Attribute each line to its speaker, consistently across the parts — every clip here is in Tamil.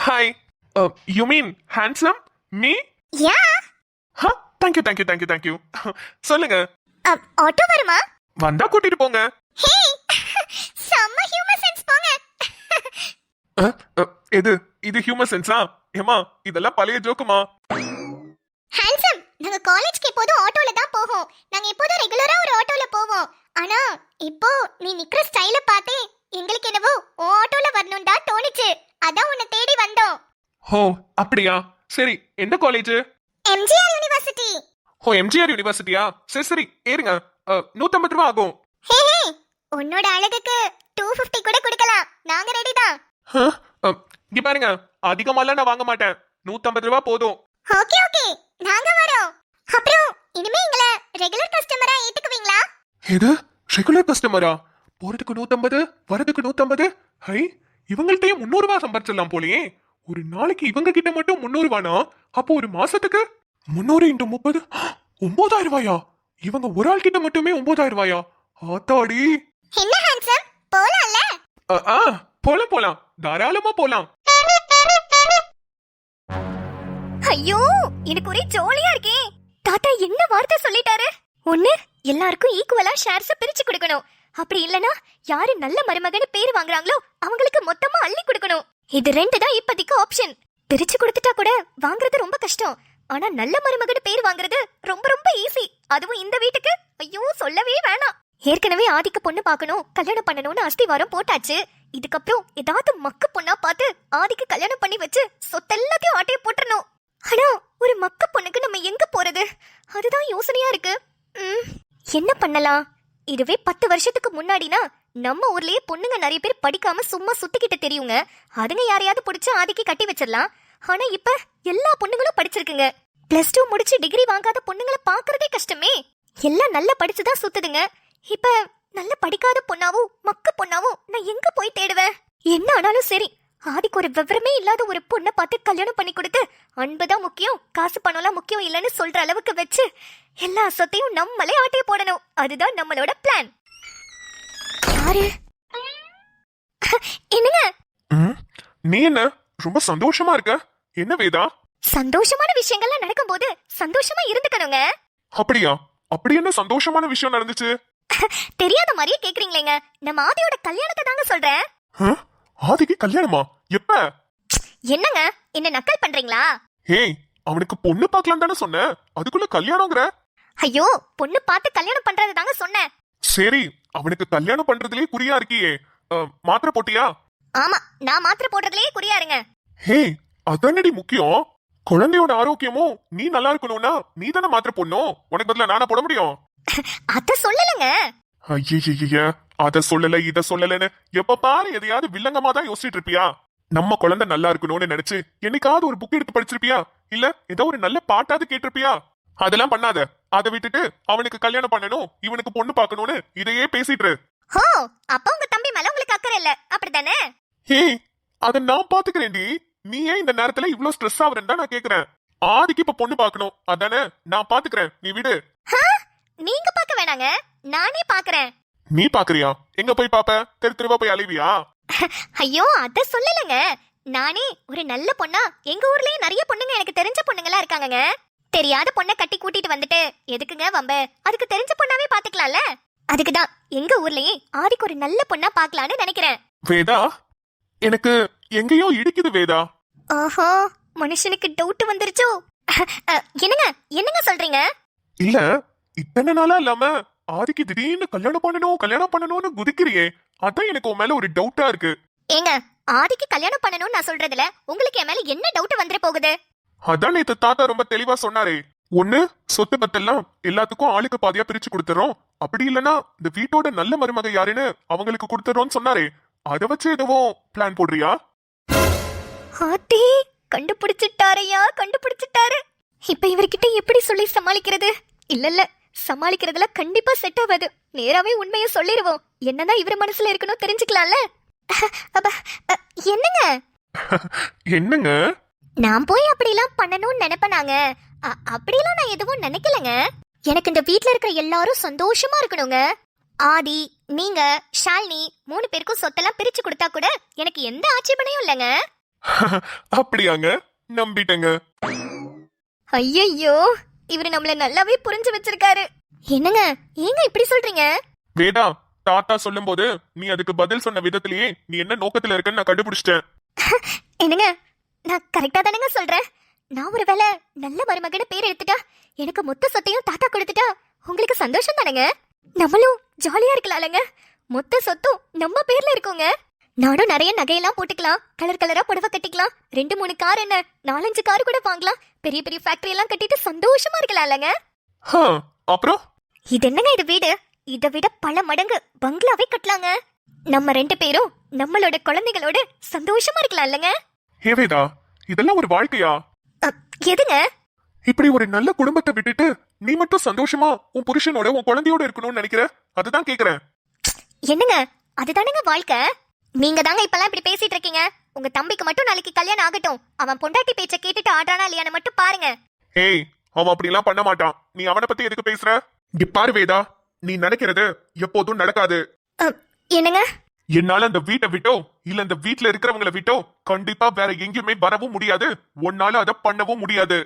Speaker 1: Hi you mean handsome me
Speaker 2: yeah
Speaker 1: ஹ thank you thank you thank you thank you சொல்லுங்க.
Speaker 2: ஆட்டோ வருமா?
Speaker 1: வந்தா கூட்டிட்டு போங்க.
Speaker 2: ஹே செம்ம ஹியூமர் சென்ஸ் போங்க.
Speaker 1: அஹ், அஹ், எது? இது ஹியூமர் சென்ஸா ஏமா இதெல்லாம் பழைய ஜோக்குமா?
Speaker 2: ஹேண்ட்ஸம் நாங்க காலேஜ்க்கு எப்போதும் ஆட்டோல தான் போவோம். நாங்க எப்போதும் ரெகுலரா ஒரு ஆட்டோல போவோம். ஆனா இப்போ நீ நிக்கிற ஸ்டைல பார்த்தே எங்களுக்கு என்னவோ ஆட்டோல வரணும்டா தோணுச்சு. அதான் உன்னை தேடி வந்தோம்.
Speaker 1: ஓ அப்படியா? சரி எந்த காலேஜ்
Speaker 2: எம்ஜிஆர் யுனிவர்சிட்டி.
Speaker 1: ஓ எம்ஜிஆர் யூனிவர்சிட்டியா? சரி சரி ஏறுங்க. நூத்தம்பது ரூபா ஆகும்.
Speaker 2: ஹே ஹே உன்னோட அழகுக்கு டூ ஃபிஃப்டி கூட கொடுக்கலாம். நாங்க ரெடி தான்.
Speaker 1: ஹ, இங்க பாருங்க. அதிகமாலாம் நான் வாங்க மாட்டேன். நூத்தம்பது ரூபா போதும்.
Speaker 2: ஓகே ஓகே நாங்க வரோம். அப்புறம் இனிமே எங்களை ரெகுலர் கஸ்டமரா ஏத்துக்குவீங்களா?
Speaker 1: எது? ரெகுலர் கஸ்டமரா போறதுக்கு நூத்தம்பது வரதுக்கு நூத்தம்பது? ஹை இவங்கள்ட்டயும் முந்நூறு ரூபா சம்பாரிச்சிடலாம் போலயே. ஒரு நாளைக்கு இவங்க கிட்ட மட்டும் முந்நூறு ரூபானா? அப்போ ஒரு மாசத்துக்கு? முந்நூறு இன்ட்டு முப்பது? ஒன்பதாயிரம் ரூபாயா? இவங்க ஒரு ஆள் கிட்ட மட்டுமே ஒன்பதாயிரம் ரூபாயா? ஆத்தாடி.
Speaker 2: என்ன ஹேண்ட்ஸம் போலாம்ல?
Speaker 1: ஆ போலாம் போலாம். தாராளமா போலாம்.
Speaker 2: ஐயோ எனக்கு ஒரே ஜாலியா இருக்கே. தாத்தா என்ன வார்த்தை சொல்லிட்டாரு? ஒண்ணு எல்லாருக்கும் ஈக்குவலா ஷேர்ஸ் பிரிச்சு கொடுக்கணும். அப்படி இல்லனா யாரு நல்ல மருமகன்னு பேர் வாங்குறாங்களோ அவங்களுக்கு மொத்தமா அள்ளி கொடுக்கணும். இது ரெண்டு தான் இப்போதைக்கு ஆப்ஷன் பிரிச்சு கொடுத்துட்டா கூட வாங்குறது ரொம்ப கஷ்டம். ஆனா நல்ல மருமகன்னு பேர் வாங்குறது ரொம்ப ரொம்ப ஈஸி அதுவும் இந்த வீட்டுக்கு? ஐயோ சொல்லவே வேணாம். ஏற்கனவே ஆதிக்கு பொண்ணு பார்க்கணும் கல்யாணம் பண்ணணும்னு அஸ்திவாரம் போட்டாச்சு. இதுக்கப்புறம் ஏதாவது மக்கு பொண்ணா பார்த்து ஆதிக்கு கல்யாணம் பண்ணி வச்சு சொத்தெல்லாத்தையும் ஆட்டைய போட்டுறணும். ஆனா ஒரு மக்க பொண்ணுக்கு நம்ம எங்க போறது? அதுதான் யோசனையா இருக்கு. என்ன பண்ணலாம்? இதுவே பத்து வருஷத்துக்கு முன்னாடினா நம்ம ஊர்லயே பொண்ணுங்க நிறைய பேர் படிக்காம சும்மா சுத்திக்கிட்டு தெரியுங்க. அதுங்க யாரையாவது பிடிச்சா ஆதிக்கு கட்டி வச்சிடலாம். ஆனா இப்ப எல்லா பொண்ணுங்களும் படிச்சிருக்குங்க. பிளஸ் டூ முடிச்சு டிகிரி வாங்காத பொண்ணுங்களை பாக்குறதே கஷ்டமே. எல்லாம் நல்லா படிச்சுதான் சுத்துதுங்க. இப்ப நல்ல படிக்காத பொண்ணாவும் மக்க பொண்ணாவும் நான் எங்க போய் தேடுவேன்? என்ன ஆனாலும் சரி ஆதிக்கு ஒரு விவரமே இல்லாத ஒரு பொண்ணை பார்த்து கல்யாணம் பண்ணி கொடுத்து அன்புதான் முக்கியம் காசு பணம்லாம் முக்கியம் இல்லைன்னு சொல்ற அளவுக்கு வச்சு எல்லா சொத்தையும் நம்மளே ஆட்டைய போடணும். அதுதான் நம்மளோட பிளான் யாரு? என்னங்க?
Speaker 1: நீ என்ன? ரொம்ப சந்தோஷமா இருக்க? என்ன வேதா?
Speaker 2: சந்தோஷமான விஷயங்கள்லாம் நடக்கும்போது சந்தோஷமா இருந்துக்கணுங்க.
Speaker 1: அப்படியா? அப்படி என்ன சந்தோஷமான விஷயம் நடந்துச்சு?
Speaker 2: தெரியாத மாதிரியே கேக்குறீங்களேங்க. நம்ம ஆதியோட கல்யாணத்தை தாங்க சொல்றேன்?
Speaker 1: ஆதிக்கு கல்யாணமா? எப்ப?
Speaker 2: என்னங்க? என்ன நக்கல் பண்றீங்களா?
Speaker 1: ஏய் அவனுக்கு பொண்ணு பார்க்கலாம் தானே சொன்ன. அதுக்குள்ள கல்யாணங்கிற?
Speaker 2: ஐயோ பொண்ணு பார்த்து கல்யாணம் பண்றது தாங்க சொன்னேன்
Speaker 1: சரி அவனுக்கு கல்யாணம் பண்றதுலயே குறியா இருக்கியே. அஹ், மாத்திரை போட்டியா?
Speaker 2: ஆமா நான் மாத்திரை போடுறதுலயே குறியாருங்க
Speaker 1: ஹே அதானடி முக்கியம்? குழந்தையோட ஆரோக்கியமும் நீ நல்லா இருக்கணும்னா நீ தானே மாத்திரை போடணும். உனக்கு பதிலா நானா போட முடியும்?
Speaker 2: அத சொல்லலங்க.
Speaker 1: ஐய அத சொல்லல இத சொல்லலன்னு எப்ப பாரு எதையாவது வில்லங்கமா தான் யோசிச்சுட்டு இருப்பியா? நம்ம குழந்தை நல்லா இருக்கணும்னு நினைச்சு என்னைக்காவது ஒரு புக் எடுத்து படிச்சிருப்பியா? இல்ல ஏதோ ஒரு நல்ல பாட்டாவது கேட்டிருப்பியா? அதெல்லாம் பண்ணாத. அதை விட்டுட்டு அவனுக்கு கல்யாணம் பண்ணணும் இவனுக்கு பொண்ணு பார்க்கணும்னு இதையே பேசிட்டு.
Speaker 2: ஹோ அப்ப உங்க தம்பி மேல உங்களுக்கு அக்கறை இல்ல. அப்படிதானே
Speaker 1: ஹே அத நான் பாத்துக்கிறேன்டி நீ ஏன் இந்த நேரத்துல இவ்ளோ ஸ்ட்ரெஸ் ஆகுறேன்னு நான் கேக்குறேன். ஆதிக்கு இப்ப பொண்ணு பார்க்கணும். அதானே நான் பாத்துக்கிறேன். நீ விடு.
Speaker 2: நீங்க பார்க்க வேணாங்க. நானே பாக்குறேன்.
Speaker 1: நீ பாக்குறியா? எங்க போய் பாப்ப? தெரு தெருவா போய் அழிவியா
Speaker 2: ஐயோ அத சொல்லலங்க. நானே ஒரு நல்ல பொண்ணா எங்க ஊர்லயே நிறைய பொண்ணுங்க எனக்கு தெரிஞ்ச பொண்ணுங்களா இருக்காங்கங்க. தெரியாத பொண்ணை கட்டி கூட்டிட்டு வந்துட்டு எதுக்குங்க வம்ப? அதுக்கு தெரிஞ்ச பொண்ணாவே பாத்துக்கலாம்ல? அதுக்குதான் எங்க ஊர்லயே ஆதிக்கு ஒரு நல்ல பொண்ணா பார்க்கலாம்னு நினைக்கிறேன்.
Speaker 1: வேதா எனக்கு எங்கேயோ இடிக்குது வேதா.
Speaker 2: ஓஹோ மனுஷனுக்கு டவுட் வந்துருச்சோ. என்னங்க என்னங்க சொல்றீங்க?
Speaker 1: இல்ல இத்தனை நாளா இல்லாம ஆதிக்கு திடீர்னு கல்யாணம் பண்ணணும் கல்யாணம் பண்ணணும்னு குதிக்கிறியே. அதான் எனக்கு உன் மேல ஒரு டவுட்டா இருக்கு.
Speaker 2: ஏங்க ஆதிக்கு கல்யாணம் பண்ணணும்னு நான் சொல்றதுல உங்களுக்கு என் மேல என்ன டவுட் வந்துட போகுது?
Speaker 1: அதான் நேத்து தாத்தா ரொம்ப தெளிவா சொன்னாரே. ஒண்ணு சொத்து பத்தெல்லாம் எல்லாத்துக்கும் ஆளுக்கு பாதியா பிரிச்சு கொடுத்துறோம். அப்படி இல்லனா இந்த வீட்டோட நல்ல மருமக யாருன்னு அவங்களுக்கு கொடுத்துறோம்னு சொன்னாரே. அத வச்சு எதுவும் பிளான் போடுறியா?
Speaker 2: ஆத்தி கண்டுபிடிச்சிட்டாரையா கண்டுபிடிச்சிட்டாரு. இப்ப இவர்கிட்ட எப்படி சொல்லி சமாளிக்கிறது? இல்ல இல்ல சமாளிக்கிறதுல கண்டிப்பா செட் ஆகாது நேராவே உண்மையை சொல்லிருவோம். என்னதான் இவர் மனசுல இருக்கணும் தெரிஞ்சுக்கலாம்ல? என்னங்க?
Speaker 1: என்னங்க?
Speaker 2: நான் போய் அப்படிலாம் பண்ணணும்னு நினைப்பனாங்க. அப்படிலாம் நான் எதுவும் நினைக்கலங்க. எனக்கு இந்த வீட்ல இருக்கிற எல்லாரும் சந்தோஷமா இருக்கணுங்க. ஆதி நீங்க ஷாலினி மூணு பேருக்கும் சொத்தெல்லாம் பிரிச்சு கொடுத்தா கூட எனக்கு எந்த ஆட்சேபனையும் இல்லைங்க.
Speaker 1: அப்படியாங்க? நம்பிட்டேங்க.
Speaker 2: ஐயையோ! இவரு நம்மள நல்லாவே புரிஞ்சு வச்சிருக்காரு. என்னங்க ஏங்க இப்படி சொல்றீங்க?
Speaker 1: வேதா தாத்தா சொல்லும்போது நீ அதுக்கு பதில் சொன்ன விதத்திலேயே நீ என்ன நோக்கத்துல இருக்கன்னு நான் கண்டுபிடிச்சிட்டேன்.
Speaker 2: என்னங்க நான் கரெக்டா தானேங்க சொல்றேன்? நான் ஒரு வேளை நல்ல மருமகன பேர் எடுத்துட்டா எனக்கு மொத்த சொத்தையும் தாத்தா கொடுத்துட்டா உங்களுக்கு சந்தோஷம் தானேங்க? நம்மளும் ஜாலியா இருக்கலாம்லங்க. மொத்த சொத்தும் நம்ம பேர்ல இருக்குங்க. நானும் நிறைய நகையெல்லாம் போட்டுக்கலாம். கலர் கலரா புடவை கட்டிக்கலாம். ரெண்டு மூணு கார் என்ன? நாலஞ்சு கார் கூட வாங்கலாம். பெரிய பெரிய ஃபேக்டரி எல்லாம் கட்டிட்டு சந்தோஷமா இருக்கலாம்லங்க
Speaker 1: ஹா, அப்புறம்?
Speaker 2: இது என்னங்க இது வீடு? இதை விட பல மடங்கு பங்களாவே கட்டலாங்க. நம்ம ரெண்டு பேரும் நம்மளோட குழந்தைகளோட சந்தோஷமா இருக்கலாம் இல்லைங்க.
Speaker 1: ஹே வேதா இதெல்லாம் ஒரு வாழ்க்கையா?
Speaker 2: எதுங்க?
Speaker 1: இப்படி ஒரு நல்ல குடும்பத்தை விட்டுட்டு நீ மட்டும் சந்தோஷமா உன் புருஷனோட உன் குழந்தையோட இருக்கணும்னு நினைக்கிற? அதுதான் கேக்குறேன்.
Speaker 2: என்னங்க? அதுதானங்க வாழ்க்கை? நீங்க தாங்க இப்பெல்லாம் இப்படி பேசிட்டு இருக்கீங்க. உங்க தம்பிக்கு மட்டும் நாளைக்கு கல்யாணம் ஆகட்டும். அவன் பொண்டாட்டி பேச்ச கேட்டுட்டு ஆடுறானா இல்லையான்னு மட்டும் பாருங்க.
Speaker 1: ஏய் அவன் அப்படிலாம் பண்ண மாட்டான். நீ அவனை பத்தி எதுக்கு பேசுற? இங்க பாரு வேதா நீ நினைக்கிறது எப்போதும் நடக்காது.
Speaker 2: என்னங்க?
Speaker 1: என்னால அந்த வீட்டை விட்டோ இல்ல அந்த வீட்ல இருக்கிறவங்கள விட்டோ கண்டிப்பா வேற எங்கேயுமே வரவும் முடியாது. உன்னால அதை பண்ணவும் முடியாது?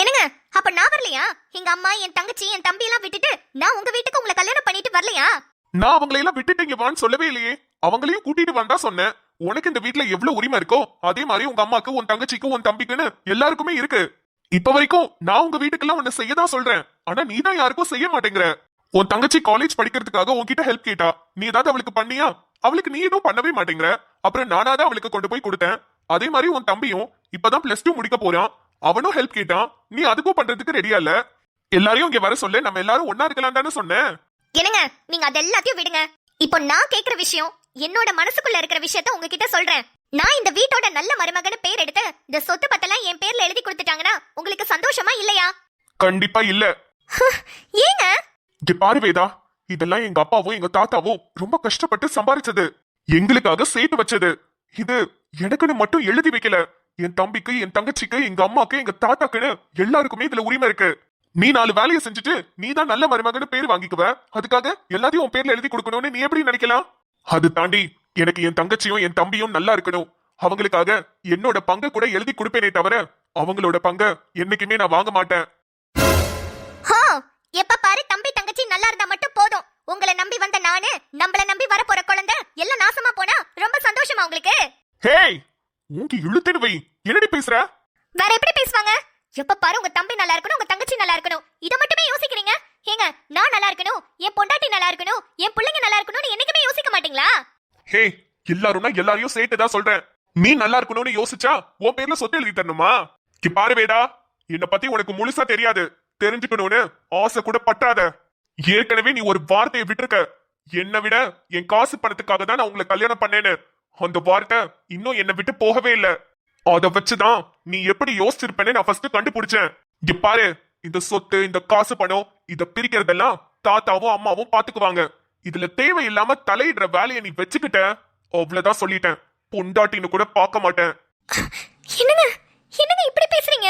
Speaker 2: என்னங்க? அப்ப நான் வரலையா? எங்க அம்மா என் தங்கச்சி என் தம்பி எல்லாம் விட்டுட்டு நான் உங்க வீட்டுக்கு உங்களை கல்யாணம் பண்ணிட்டு வரலையா?
Speaker 1: நான் அவங்களை எல்லாம் விட்டுட்டு இங்க வான்னு சொல்லவே இல்லையே. அவங்களையும் கூட்டிட்டு வந்தா சொன்னேன். உனக்கு இந்த வீட்ல எவ்வளவு உரிமை இருக்கோ அதே மாதிரி உங்க அம்மாக்கு உன் தங்கச்சிக்கும் உன் தம்பிக்குன்னு எல்லாருக்குமே இருக்கு. இப்ப வரைக்கும் நான் உங்க வீட்டுக்கெல்லாம் உன்னை செய்யதான் சொல்றேன். ஆனா நீ தான் யாருக்கும் செய்ய மாட்டேங்கிற. உன் தங்கச்சி காலேஜ் படிக்கிறதுக்காக உன்கிட்ட ஹெல்ப் கேட்டா நீ ஏதாவது அவளுக்கு பண்ணியா? அவளுக்கு நீ எதுவும் பண்ணவே மாட்டேங்கிற. அப்புறம் நானா தான் அவளுக்கு கொண்டு போய் கொடுத்தேன். அதே மாதிரி உன் தம்பியும் இப்பதான் பிளஸ் டூ முடிக்க போறான். அவனும் ஹெல்ப் கேட்டான். நீ அதுக்கும் பண்றதுக்கு ரெடியா இல்ல? எல்லாரையும் இங்க வர சொல்லு. நம்ம எல்லாரும் ஒன்னா இருக்கலாம் தானே சொன்னேன்.
Speaker 2: என்னங்க நீங்க அது எல்லாத்தையும் விடுங்க. இப்போ நான் கேக்குற விஷயம் என்னோட மனசுக்குள்ள இருக்கிற விஷயத்த உங்ககிட்ட சொல்றேன். நான் இந்த வீட்டோட நல்ல மருமகன்னு பேர் எடுத்து இந்த சொத்து பத்தெல்லாம் என் பேர்ல எழுதி கொடுத்துட்டாங்கன்னா உங்களுக்கு சந்தோஷமா இல்லையா?
Speaker 1: கண்டிப்பா இல்ல.
Speaker 2: ஏங்க?
Speaker 1: இங்க பாரு வேதா இதெல்லாம் எங்க அப்பாவும் எங்க தாத்தாவும் ரொம்ப கஷ்டப்பட்டு சம்பாரிச்சது. எங்களுக்காக சேர்த்து வச்சது. இது எனக்குன்னு மட்டும் எழுதி வைக்கல. என் தம்பிக்கு என் தங்கச்சிக்கு எங்க அம்மாக்கு எங்க தாத்தாக்குன்னு எல்லாருக்குமே இதுல உரிமை இருக்கு. நீ நாலு வேலையை செஞ்சுட்டு நீ தான் நல்ல மருமகன்னு பேர் வாங்கிக்குவ. அதுக்காக எல்லாத்தையும் உன் பேர்ல எழுதி கொடுக்கணும்னு நீ எப்படி நினைக்கலாம்? அது தாண்டி எனக்கு என் தங்கச்சியும் என் தம்பியும் நல்லா இருக்கணும். அவங்களுக்காக என்னோட பங்கை கூட எழுதி கொடுப்பேனே தவிர அவங்களோட பங்கை என்னைக்குமே நான் வாங்க மாட்டேன்.
Speaker 2: எப்ப பாரு தம்பி தங்கச்சி நல்லா இருந்தா மட்டும் போதும். உங்களை நம்பி வந்த நானு நம்மள நம்பி வர போற குழந்தை எல்லாம் நாசமா போனா ரொம்ப சந்தோஷமா உங்களுக்கு?
Speaker 1: ஹேய் உங்க இழுத்துட்டு வை. என்னடி பேசுற?
Speaker 2: வேற எப்படி பேசுவாங்க? எப்ப பாரு உங்க தம்பி நல்லா இருக்கணும் உங்க தங்கச்சி நல்லா இருக்கணும். இத மட்டுமே யோசிக்கிறீங்க? ஏங்க நான் நல்லா இருக்கணும் என் பொண்டாட்டி நல்லா இருக்கணும் என் பிள்ளைங்க நல்லா இருக்கணும்னு என்னைக்குமே மாட்டீங்களா
Speaker 1: ஹே எல்லாரும்னா எல்லாரையும் சேர்த்து தான் சொல்றேன். நீ நல்லா இருக்கணும்னு யோசிச்சா உன் பேர்ல சொத்து எழுதி தரணுமா? கி பாரு வேடா என்ன பத்தி உனக்கு முழுசா தெரியாது. தெரிஞ்சுக்கணும்னு ஆசை கூட பட்டாத. ஏற்கனவே நீ ஒரு வார்த்தையை விட்டுருக்க. என்னை விட என் காசு பணத்துக்காக தான் நான் உங்களை கல்யாணம் பண்ணேன்னு. அந்த வார்த்தை இன்னும் என்னை விட்டு போகவே இல்ல. அத வச்சுதான் நீ எப்படி யோசிச்சிருப்பேன்னு நான் ஃபர்ஸ்ட் கண்டுபிடிச்சேன். இங்க பாரு இந்த சொத்து இந்த காசு பணம் இத பிரிக்கிறதெல்லாம் தாத்தாவும் அம்மாவும் பாத்துக்குவாங்க. இதுல தேவையில்லாம தலையிடுற வேலையை நீ வச்சுக்கிட்ட. அவ்வளவுதான் சொல்லிட்டேன். பொண்டாட்டின்னு கூட பார்க்க மாட்டேன்.
Speaker 2: என்னங்க? என்னங்க இப்படி பேசுறீங்க?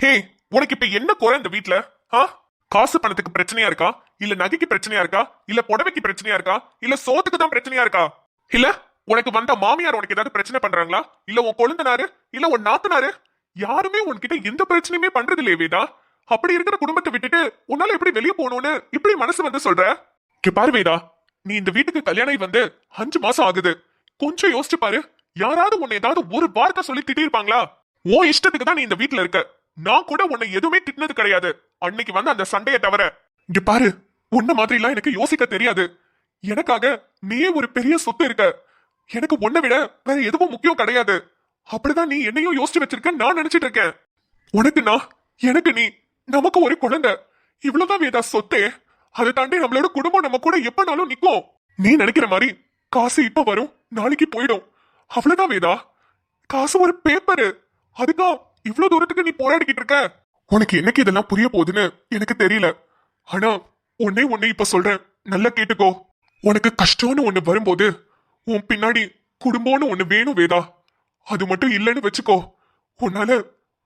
Speaker 1: ஹே உனக்கு இப்ப என்ன குறை இந்த வீட்ல? ஆ? காசு பணத்துக்கு பிரச்சனையா இருக்கா? இல்ல நகைக்கு பிரச்சனையா இருக்கா? இல்ல புடவைக்கு பிரச்சனையா இருக்கா? இல்ல சோத்துக்கு தான் பிரச்சனையா இருக்கா? இல்ல உனக்கு வந்த மாமியார் உனக்கு ஏதாவது பிரச்சனை பண்றாங்களா? இல்ல உன் கொழுந்தனாரு? இல்ல உன் நாத்தனாரு? யாருமே உன்கிட்ட எந்த பிரச்சனையுமே பண்றது இல்லையே வேதா. அப்படி இருக்கிற குடும்பத்தை விட்டுட்டு உன்னால எப்படி வெளியே போகணும்னு இப்படி மனசு வந்து சொல்ற? இங்க பாரு வேதா நீ இந்த வீட்டுக்கு கல்யாணம் வந்து அஞ்சு மாசம் ஆகுது. கொஞ்சம் யோசிச்சு பாரு. யாராவது உன்னை ஏதாவது ஒரு வார்த்தை சொல்லி திட்டிருப்பாங்களா ஓ இஷ்டத்துக்கு தான் நீ இந்த வீட்டுல இருக்க. நான் கூட உன்னை எதுவுமே திட்டினது கிடையாது. அன்னைக்கு வந்து அந்த சண்டையை தவிர. இங்க பாரு. உன்ன மாதிரி எல்லாம் எனக்கு யோசிக்க தெரியாது. எனக்காக நீயே ஒரு பெரிய சொத்து இருக்க. எனக்கு உன்னை விட வேற எதுவும் முக்கியம் கிடையாது. அப்படிதான் நீ என்னையும் யோசிச்சு வச்சிருக்க நான் நினைச்சிட்டு இருக்கேன். உனக்கு நான் எனக்கு நீ நமக்கு ஒரு குழந்தை. இவ்வளவுதான் வேதா சொத்தே. அதை தாண்டி நம்மளோட குடும்பம் நம்ம கூட எப்பனாலும் நிக்கும். நீ நினைக்கிற மாதிரி காசு இப்ப வரும் நாளைக்கு போயிடும். அவ்வளவுதான் வேதா. காசு ஒரு பேப்பரு அதுதான் இவ்வளவு தூரத்துக்கு நீ போராடிக்கிட்டு இருக்க? உனக்கு என்னைக்கு இதெல்லாம் புரிய போகுதுன்னு எனக்கு தெரியல. ஆனா உன்னே உன்னை இப்ப சொல்றேன். நல்லா கேட்டுக்கோ. உனக்கு கஷ்டம்னு ஒண்ணு வரும்போது உன் பின்னாடி குடும்பம்னு ஒண்ணு வேணும் வேதா. அது மட்டும் இல்லைன்னு வச்சுக்கோ. உன்னால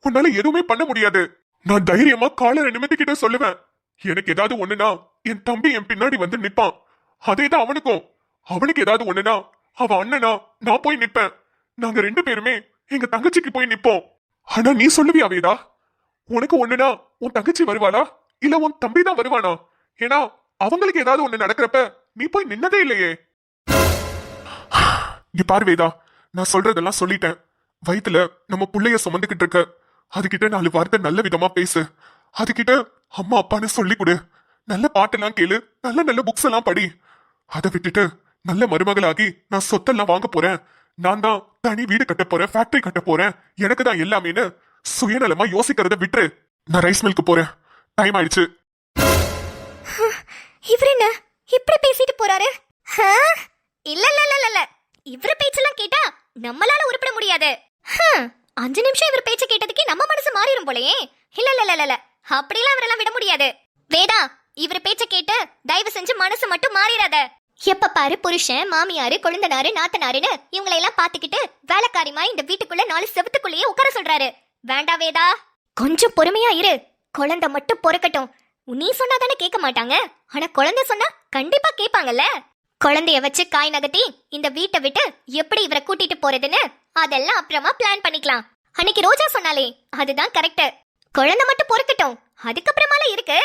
Speaker 1: உன்னால எதுவுமே பண்ண முடியாது. நான் தைரியமா காலரை கிட்ட சொல்லுவேன். எனக்கு ஏதாவது ஒண்ணுனா என் தம்பி என் பின்னாடி வந்து நிப்பான். அதேதான் அவனுக்கும். அவனுக்கு ஏதாவது ஒண்ணுனா அவன் அண்ணனா நான் போய் நிப்பேன். நாங்க ரெண்டு பேருமே எங்க தங்கச்சிக்கு போய் நிப்போம். ஆனா நீ சொல்லுவியா வேதா? உனக்கு ஒண்ணுனா உன் தங்கச்சி வருவாளா? இல்ல உன் தம்பி தான் வருவானா? ஏன்னா அவங்களுக்கு ஏதாவது ஒண்ணு நடக்கிறப்ப நீ போய் நின்னதே இல்லையே. இங்க பார்வேதா நான் சொல்றதெல்லாம் சொல்லிட்டேன். வயிற்றுல நம்ம பிள்ளைய சுமந்துகிட்டு இருக்க. அதுகிட்ட நாலு வார்த்தை நல்ல விதமா பேசு. அதுகிட்ட அம்மா அப்பான்னு சொல்லி கொடு. நல்ல பாட்டெல்லாம் கேளு. நல்ல நல்ல புக்ஸ் எல்லாம் படி. அதை விட்டுட்டு நல்ல மருமகளாகி நான் சொத்தெல்லாம் வாங்க போறேன். நான் தான் தனி வீடு கட்ட போறேன் ஃபேக்டரி கட்ட போறேன். எனக்கு தான் எல்லாமேன்னு சுயநலமா யோசிக்கிறத விட்டுரு. நான் ரைஸ் மில்க்கு போறேன். டைம் ஆயிடுச்சு.
Speaker 2: இவர் என்ன? இப்படி பேசிட்டு போறாரு? இல்ல இல்ல இல்ல இல்ல, இவர் பேச்செல்லாம் கேட்டா நம்மளால உருப்பிட முடியாது. அஞ்சு நிமிஷம் இவர் பேச்ச கேட்டதுக்கே நம்ம மனசு மாறிடும் போலயே. இல்ல இல்ல இல்ல இல்ல அப்படிலாம் இவரெல்லாம் விட முடியாது. வேதா இவர் பேச்ச கேட்டு தயவு செஞ்சு மனசு மட்டும் மாறிடாத. எப்ப பாரு புருஷன் மாமியாரு கொழுந்தனாரு நாத்தனாருன்னு இவங்களை எல்லாம் பாத்துக்கிட்டு வேலைக்காரிமா இந்த வீட்டுக்குள்ள நாலு செவத்துக்குள்ளேயே உட்கார சொல்றாரு. வேண்டா வேதா. கொஞ்சம் பொறுமையா இரு. குழந்தை மட்டும் பொறுக்கட்டும். நீ சொன்னா தானே கேட்க மாட்டாங்க. ஆனா குழந்தை சொன்னா கண்டிப்பா கேட்பாங்கல்ல. குழந்தைய வச்சு காய் நகர்த்தி இந்த வீட்டை விட்டு எப்படி இவரை கூட்டிட்டு போறதுன்னு அதெல்லாம் அப்புறமா பிளான் பண்ணிக்கலாம். அன்னைக்கு ரோஜா சொன்னாலே அதுதான் கரெக்ட் குழந்தை மட்டும் பொறுக்கட்டும். அதுக்கப்புறமால இருக்கு.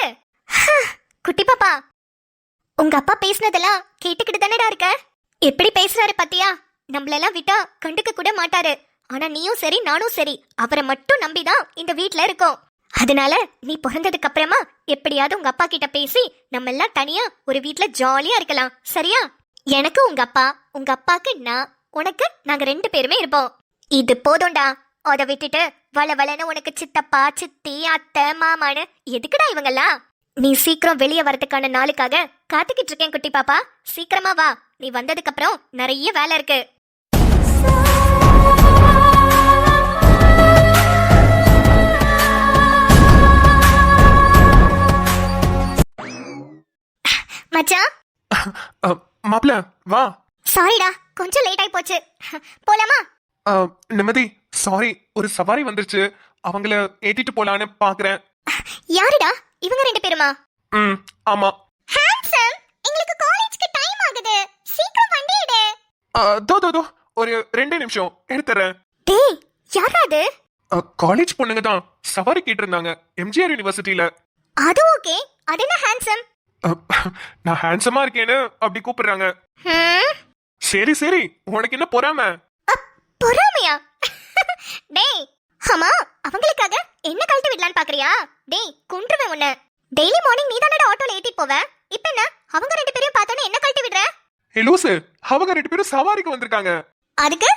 Speaker 2: குட்டி பாப்பா உங்க அப்பா பேசுனதெல்லாம் கேட்டுக்கிட்டு தானடா இருக்க? எப்படி பேசுறாரு பாத்தியா? நம்மளெல்லாம் விட்டா கண்டுக்க கூட மாட்டாரு. ஆனா நீயும் சரி நானும் சரி. அவரை மட்டும் நம்பிதான் இந்த வீட்ல இருக்கோம். அதனால நீ பிறந்ததுக்கு அப்புறமா எப்படியாவது உங்க அப்பா கிட்ட பேசி நம்ம எல்லாம் தனியா ஒரு வீட்ல ஜாலியா இருக்கலாம். சரியா? எனக்கு உங்க அப்பா உங்க அப்பாக்கு நான் உனக்கு நாங்க ரெண்டு பேருமே இருப்போம். இது போதும்டா. அத விட்டுட்டு வள வளன்னு உனக்கு சித்தப்பா சித்தி அத்தை மாமான்னு எதுக்குடா இவங்கெல்லாம்? நீ சீக்கிரம் வெளியே வரதுக்கான நாளுக்காக காத்துக்கிட்டு இருக்கேன் குட்டி பாப்பா. சீக்கிரமா வா. நீ வந்ததுக்கு அப்புறம் நிறைய வேலை இருக்கு. மச்சான்?
Speaker 1: மாப்பிள வா.
Speaker 2: சாரிடா கொஞ்சம் லேட் ஆயி போச்சு. போலாமா?
Speaker 1: நிம்மதி சாரி ஒரு சவாரி வந்துருச்சு. அவங்கள ஏத்திட்டு போலான்னு பாக்குறேன்.
Speaker 2: யாருடா? இவங்க ரெண்டு பேருமா?
Speaker 1: ம் ஆமா.
Speaker 2: ஹான்சம் எங்களுக்கு காலேஜ்க்கு டைம் ஆகுது. சீக்கிரம் வண்டி எடு.
Speaker 1: தோ தோ தோ. ஒரு ரெண்டு நிமிஷம். எடுத்துறேன்.
Speaker 2: டேய் யாரா அது?
Speaker 1: காலேஜ் பொண்ணுங்க தான். சவாரி கேட்டு இருந்தாங்க எம்ஜிஆர் யூனிவர்சிட்டியில
Speaker 2: அது ஓகே. அது என்ன ஹான்சம்
Speaker 1: நான் ஹேண்ட்ஸமா இருக்கேன்னு அப்படி கூப்பிடுறாங்க. சரி சரி. உனக்கு என்ன பொறாம?
Speaker 2: பொறாமையா? டேய் ஆமா அவங்களுக்காக என்ன கழட்டி விடலான்னு பாக்குறியா? டேய் குன்றுவேன் உன்னை. டெய்லி மார்னிங் நீ தானடா ஆட்டோல ஏத்திட்டு போவ? இப்ப என்ன? அவங்க ரெண்டு பேரையும் பார்த்தோன்னே என்ன கழட்டி விடுற?
Speaker 1: ஏ லூசு. அவங்க ரெண்டு பேரும் சவாரிக்கு வந்திருக்காங்க.
Speaker 2: அதுக்கு?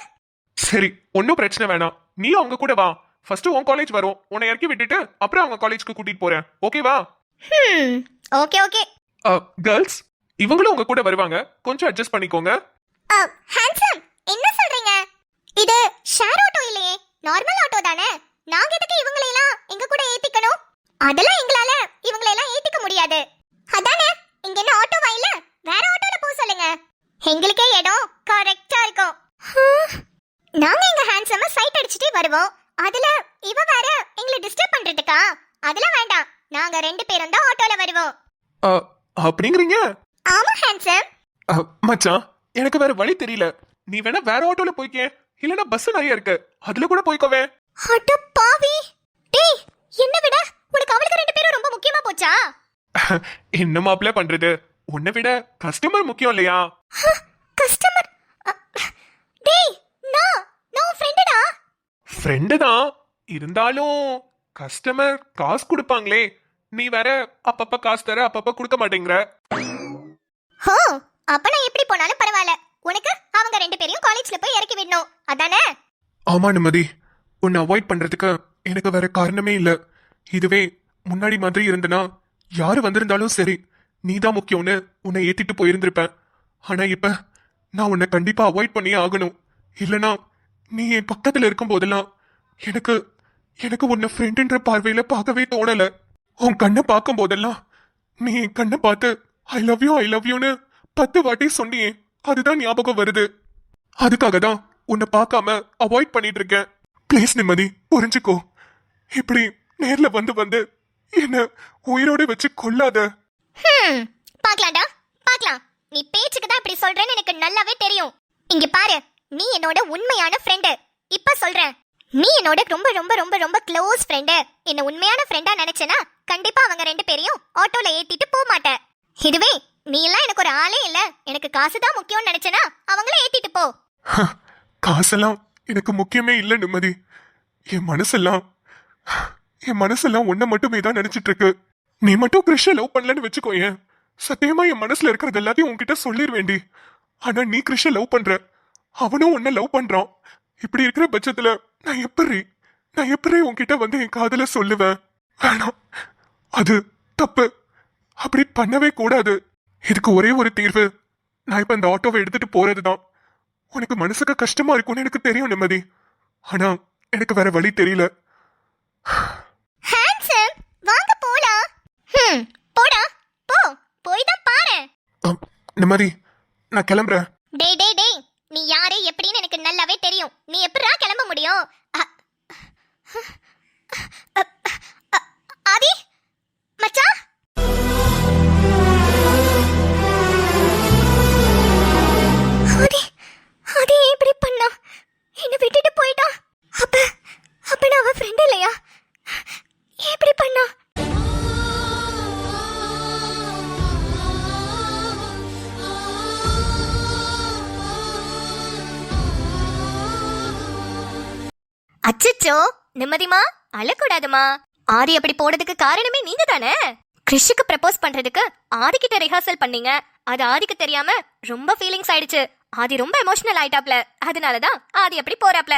Speaker 1: சரி ஒன்றும் பிரச்சனை வேணாம். நீ அவங்க கூட வா. ஃபர்ஸ்ட் உன் காலேஜ் வரும். உன்னை இறக்கி விட்டுட்டு அப்புறம் அவங்க காலேஜ்க்கு கூட்டிட்டு போறேன். ஓகேவா
Speaker 2: ஓகே ஓகே
Speaker 1: கேர்ள்ஸ் இவங்களும் உங்க கூட வருவாங்க. கொஞ்சம் அட்ஜஸ்ட் பண்ணிக்கோங்க.
Speaker 2: ஹான்சம் என்ன சொல்றீங்க? இது ஷேர் ஆட்டோ இல்லையே. நார்மல் ஆட்டோ தானே? நாங்க எதுக்கு இவங்களை எல்லாம் எங்க கூட ஏத்திக்கணும்? அதெல்லாம் எங்களால இவங்களை எல்லாம் ஏத்திக்க முடியாது. அதானே? இங்க என்ன ஆட்டோவா இல்ல? வேற ஆட்டோல போக சொல்லுங்க. எங்களுக்கே இடம் கரெக்டா இருக்கும். நாங்க எங்க ஹேண்ட்ஸம சைட் அடிச்சிட்டே வருவோம். அதுல இவ வேற எங்களை டிஸ்டர்ப் பண்றதுக்கா? அதெல்லாம் வேண்டாம். நாங்க ரெண்டு பேரும் தான் ஆட்டோல வருவோம்.
Speaker 1: அப்படிங்கிறீங்க?
Speaker 2: ஆமா ஹேண்ட்ஸம்
Speaker 1: மச்சான் எனக்கு வேற வழி தெரியல. நீ வேணா வேற ஆட்டோல போய்க்க. இல்லனா பஸ் நிறைய இருக்கு. அதுல கூட போய்க்கோவே.
Speaker 2: அட பாவி டேய் என்ன விட? உனக்கு அவளுக்கு ரெண்டு பேரும் ரொம்ப முக்கியமா போச்சா?
Speaker 1: என்ன மாப்பிள்ள பண்றது? உன்னை விட கஸ்டமர் முக்கியம் இல்லையா?
Speaker 2: கஸ்டமர் டேய் நான் நான் ஃப்ரெண்டுடா
Speaker 1: ஃப்ரெண்டு தான். இருந்தாலும் கஸ்டமர் காசு கொடுப்பாங்களே. நீ வேற அப்பப்ப காசு தர அப்பப்ப கொடுக்க மாட்டேங்கிற.
Speaker 2: ஹோ அப்ப நான் எப்படி போனாலும் பரவாயில்ல. உனக்கு? அவங்க ரெண்டு பேரையும் காலேஜ்ல போய் இறக்கி விடணும். அதானே?
Speaker 1: ஆமா நிம்மதி. உன்னை அவாய்ட் பண்றதுக்கு எனக்கு வேற காரணமே இல்ல. இதுவே முன்னாடி மாதிரி இருந்தனா யாரு வந்திருந்தாலும் சரி நீதான் முக்கியம்னு உன்னை ஏத்திட்டு போயிருந்திருப்பேன். ஆனா இப்ப நான் உன்னை கண்டிப்பா அவாய்ட் பண்ணியே ஆகணும். இல்லனா நீ என் பக்கத்துல இருக்கும் போதெல்லாம் எனக்கு எனக்கு உன்னை ஃப்ரெண்டுன்ற பார்வையில பார்க்கவே தோணல. உன் கண்ணை பார்க்கும் போதெல்லாம் நீ என் கண்ணை பார்த்து I love you I love யூன்னு பத்து வாட்டி சொன்னியே அதுதான் ஞாபகம் வருது. அதுக்காக தான் உன்னை பார்க்காம அவாய்ட் பண்ணிட்டு இருக்கேன். ப்ளீஸ் நிம்மதி புரிஞ்சுக்கோ. இப்படி நேர்ல வந்து வந்து என்ன உயிரோட வச்சு கொல்லாத.
Speaker 2: ஹம் பார்க்கலாம்டா பார்க்கலாம். நீ பேச்சுக்கு தான் இப்படி சொல்றேன்னு எனக்கு நல்லாவே தெரியும். இங்க பாரு நீ என்னோட உண்மையான ஃப்ரெண்டு இப்ப சொல்றேன். நீ என்னோட ரொம்ப ரொம்ப ரொம்ப ரொம்ப க்ளோஸ் ஃப்ரெண்டு என்ன உண்மையான ஃப்ரெண்டா நினைச்சனா கண்டிப்பா அவங்க ரெண்டு பேரையும் ஆட்டோல ஏத்திட்டு போக மாட்டேன். இதுவே நீ எல்லாம் எனக்கு ஒரு ஆளே இல்ல. எனக்கு காசு தான் முக்கியம்னு நினைச்சனா அவங்கள ஏத்திட்டு போ.
Speaker 1: காசெல்லாம் எனக்கு முக்கியமே இல்லை நிம்மதி. என் மனசெல்லாம் என் மனசெல்லாம் உன்னை மட்டுமே தான் நினைச்சிட்டு இருக்கு நீ மட்டும் கிருஷ்ண லவ் பண்ணலன்னு வச்சுக்கோயேன் சத்தியமா என் மனசுல இருக்கிறது எல்லாத்தையும் உன்கிட்ட சொல்லிடுவேண்டி ஆனா நீ கிருஷ்ண லவ் பண்ற. அவனும் உன்னை லவ் பண்றான். இப்படி இருக்கிற பட்சத்துல நான் எப்படி நான் எப்படி உன்கிட்ட வந்து என் காதல சொல்லுவேன்? வேணாம். அது தப்பு. அப்படி பண்ணவே கூடாது. இதுக்கு ஒரே ஒரு தீர்வு. நான் இப்ப இந்த ஆட்டோவை எடுத்துட்டு போறதுதான். உனக்கு மனசுக்கு கஷ்டமா இருக்கும்னு எனக்கு தெரியும் நிம்மதி. ஆனா எனக்கு வேற வழி தெரியல.
Speaker 2: ஹேண்ட்ஸம் வாங்க போலாம். ஹம் போடா. போ போய் தான் பாரு.
Speaker 1: நிம்மதி நான் கிளம்புறேன்.
Speaker 2: டேய் டேய் டேய் நீ யாரு எப்படின்னு எனக்கு நல்லாவே தெரியும். நீ எப்படிடா கிளம்ப முடியும்? அச்சச்சோ நிம்மதிமா? அழக்கூடாதுமா? ஆதி அப்படி போனதுக்கு காரணமே நீங்க தானே கிறிஷுக்கு ப்ரப்போஸ் பண்றதுக்கு ஆதி கிட்ட ரிஹர்சல் பண்ணீங்க. அது ஆதிக்கு தெரியாம ரொம்ப ஃபீலிங்ஸ் ஆயிடுச்சு. ஆதி ரொம்ப எமோஷனல் ஆயிட்டாப்ல. அதனாலதான் ஆதி அப்படி போறாப்ல.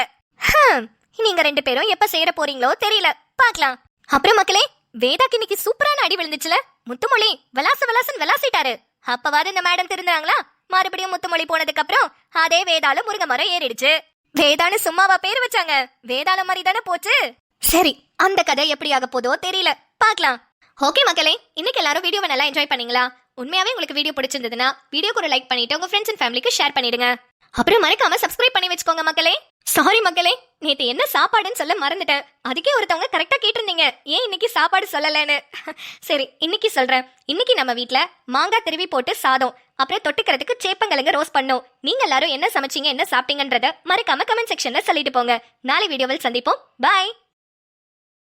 Speaker 2: நீங்க ரெண்டு பேரும் எப்ப சேர போறீங்களோ தெரியல. பாக்கலாம் அப்புறம் மக்களே வேதாக்கு இன்னைக்கு சூப்பரான அடி விழுந்துச்சுல. முத்துமொழி விளாச விளாசன் விளாசிட்டாரு. அப்பவாது இந்த மேடம் திருந்தாங்களா மறுபடியும் முத்துமொழி போனதுக்கு அப்புறம் அதே வேதாலும் முருங்க மரம் ஏறிடுச்சு. வேதான்னு சும்மாவா பேர் வச்சாங்க. வேதாள மாதிரி தானே போச்சு? சரி அந்த கதை எப்படி ஆக போதோ தெரியல. பார்க்கலாம். ஓகே மக்களே இன்னைக்கு எல்லாரும் வீடியோவை நல்லா என்ஜாய் பண்ணீங்களா? உண்மையாவே உங்களுக்கு வீடியோ பிடிச்சிருந்ததுன்னா வீடியோக்கு ஒரு லைக் பண்ணிட்டு உங்க ஃப்ரெண்ட்ஸ் அண்ட் ஃபேமிலிக்கு ஷேர் பண்ணிடுங்க. அப்புறம் மறக்காம சப்ஸ்கிரைப் பண்ணி வச்சுக்கோங்க மக்களே. சாரி மக்களே நேற்று என்ன சாப்பாடுன்னு சொல்ல மறந்துட்டேன். அதுக்கே ஒருத்தவங்க கரெக்டாக கேட்டிருந்தீங்க. ஏன் இன்னைக்கு சாப்பாடு சொல்லலைன்னு? சரி இன்னைக்கு சொல்கிறேன் இன்னைக்கு நம்ம வீட்டில் மாங்காய் திருவி போட்டு சாதம் அப்புறம் தொட்டுக்கிறதுக்கு சேப்பங்கிழங்கு ரோஸ் பண்ணோம். நீங்கள் எல்லாரும் என்ன சமைச்சீங்க என்ன சாப்பிட்டீங்கன்றத மறக்காம கமெண்ட் செக்ஷனில் சொல்லிட்டு போங்க. நாளை வீடியோவில் சந்திப்போம். பாய்